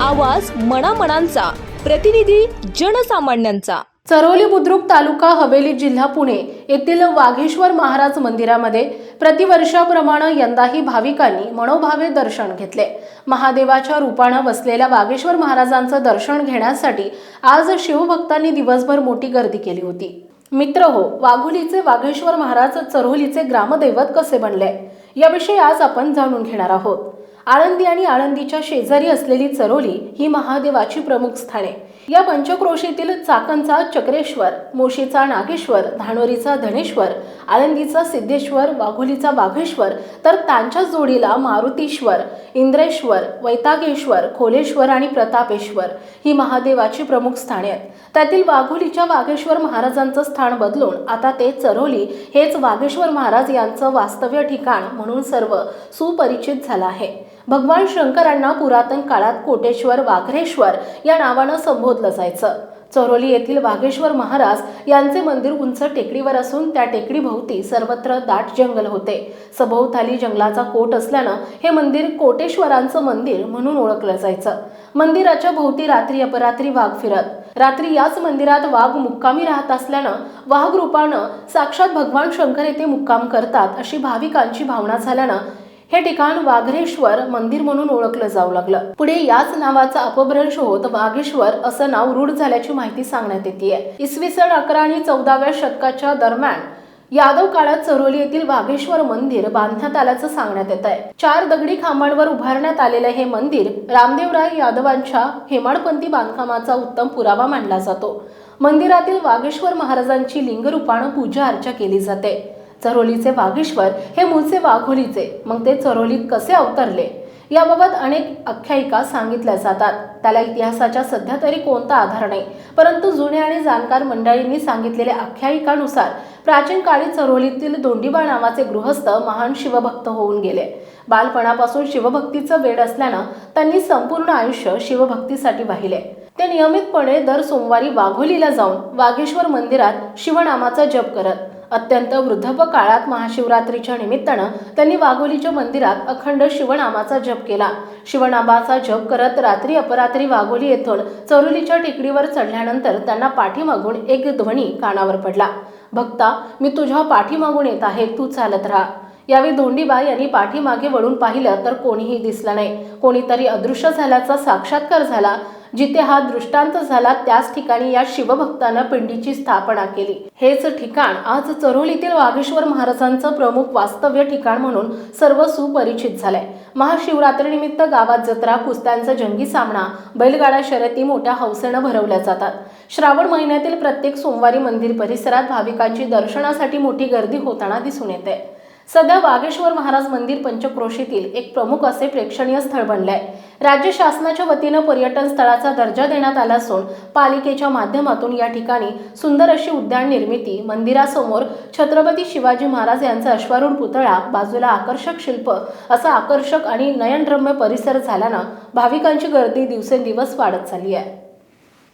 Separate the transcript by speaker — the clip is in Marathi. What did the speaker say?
Speaker 1: आवाज मनामनांचा. प्रतिनिधी जनसामान्यांचा.
Speaker 2: चरोली बुद्रुक तालुका हवेली जिल्हा पुणे येथील वाघेश्वर महाराज मंदिरामध्ये प्रतिवर्षाप्रमाणे यंदाही भाविकांनी मनोभावे दर्शन घेतले. महादेवाच्या रूपानं बसलेल्या वाघेश्वर महाराजांचं दर्शन घेण्यासाठी आज शिवभक्तांनी दिवसभर मोठी गर्दी केली होती. मित्र हो वाघोलीचे वाघेश्वर महाराज चरोलीचे ग्रामदैवत कसे बनले? याविषयी आज आपण जाणून घेणार आहोत. आळंदी आणि आळंदीच्या शेजारी असलेली चरोली ही महादेवाची प्रमुख स्थाने. या पंचक्रोशीतील चाकणचा चक्रेश्वर मोशीचा नागेश्वर धानोरीचा धनेश्वर आळंदीचा सिद्धेश्वर वाघोलीचा वाघेश्वर तर त्यांच्या जोडीला मारुतीश्वर इंद्रेश्वर वैतागेश्वर खोलेश्वर आणि प्रतापेश्वर ही महादेवाची प्रमुख स्थाने आहेत. त्यातील वाघोलीच्या वाघेश्वर महाराजांचं स्थान बदलून आता ते चरोली हेच वाघेश्वर महाराज यांचं वास्तव्य ठिकाण म्हणून सर्व सुपरिचित झालं आहे. भगवान शंकरांना पुरातन काळात कोटेश्वर वाघरेश्वर या नावानं संबोधलं जायचं. चरोली येथील वाघेश्वर महाराज यांचे मंदिर उंच टेकडीवर असून त्या टेकडीभोवती सर्वत्र दाट जंगल होते. सभोवताली जंगलाचा कोट असल्यानं हे मंदिर कोटेश्वरांचं मंदिर म्हणून ओळखलं जायचं. मंदिराच्या भोवती रात्री अपरात्री वाघ फिरत. रात्री याच मंदिरात वाघ मुक्कामी राहत असल्यानं वाघ रूपानं साक्षात भगवान शंकर येथे मुक्काम करतात अशी भाविकांची भावना झाल्यानं हे ठिकाण वाघरेश्वर मंदिर म्हणून ओळखलं जाऊ लागलं. पुढे याच नावाचा अपभ्रंश होत वाघेश्वर असं नाव रूढ झाल्याची माहिती सांगण्यात येते इसवी सन अकरा आणि चौदाव्या शतकाच्या दरम्यान यादव काळात चरोली येथील वाघेश्वर मंदिर बांधण्यात आल्याचं सांगण्यात येत आहे चार दगडी खांबांवर उभारण्यात आलेलं हे मंदिर रामदेवराय यादवांच्या हेमाडपंथी बांधकामाचा उत्तम पुरावा मानला जातो. मंदिरातील वाघेश्वर महाराजांची लिंगरूपानं पूजा अर्चा केली जाते. चरोलीचे वाघेश्वर हे मूळचे वाघोलीचे. मग ते चरोलीत कसे अवतरले? याबाबत अनेक आख्यायिका सांगितल्या जातात. त्याला इतिहासाच्या सध्या तरी कोणता आधार नाही. परंतु जुने आणि जाणकार मंडळींनी सांगितलेल्या आख्यायिकानुसार प्राचीन काळी चरोलीतील दोंडीबा नावाचे गृहस्थ महान शिवभक्त होऊन गेले. बालपणापासून शिवभक्तीचं वेड असल्यानं त्यांनी संपूर्ण आयुष्य शिवभक्तीसाठी वाहिले. ते नियमितपणे दर सोमवारी वाघोलीला जाऊन वाघेश्वर मंदिरात शिवनामाचा जप करत अत्यंत वृद्धप काळात महाशिवरात्रीच्या निमित्तानं त्यांनी वाघोलीच्या मंदिरात अखंड शिवनामाचा जप केला. शिवनामाचा जप करत रात्री अपरात्री वाघोली येथून चरोलीच्या टेकडीवर चढल्यानंतर त्यांना पाठीमागून एक ध्वनी कानावर पडला. भक्ता मी तुझ्या पाठीमागून येत आहे तू चालत राहा. यावेळी धोंडीबा यांनी पाठीमागे वळून पाहिलं तर कोणीही दिसलं नाही. कोणीतरी अदृश्य झाल्याचा साक्षात्कार झाला. जिथे हा दृष्टांत झाला त्याच ठिकाणी या शिवभक्तानं पिंडीची स्थापना केली. हेच ठिकाण आज चरोलीतील वाघेश्वर महाराजांचं प्रमुख वास्तव्य ठिकाण म्हणून सर्व सुपरिचित झालंय. महाशिवरात्रीनिमित्त गावात जत्रा कुस्त्यांचा जंगी सामना बैलगाडा शर्यती मोठ्या हौसेनं भरवल्या जातात. श्रावण महिन्यातील प्रत्येक सोमवारी मंदिर परिसरात भाविकांची दर्शनासाठी मोठी गर्दी होताना दिसून येते. सध्या वागेश्वर महाराज मंदिर पंचक्रोशीतील एक प्रमुख असे प्रेक्षणीय स्थळ बनले आहे राज्य शासनाच्या वतीनं पर्यटन स्थळाचा दर्जा देण्यात आला असून पालिकेच्या माध्यमातून या ठिकाणी सुंदर अशी उद्यान निर्मिती मंदिरासमोर छत्रपती शिवाजी महाराज यांचा अश्वारूढ पुतळा बाजूला आकर्षक शिल्प असा आकर्षक आणि नयनरम्य परिसर झाल्यानं भाविकांची गर्दी दिवसेंदिवस वाढत चालली आहे.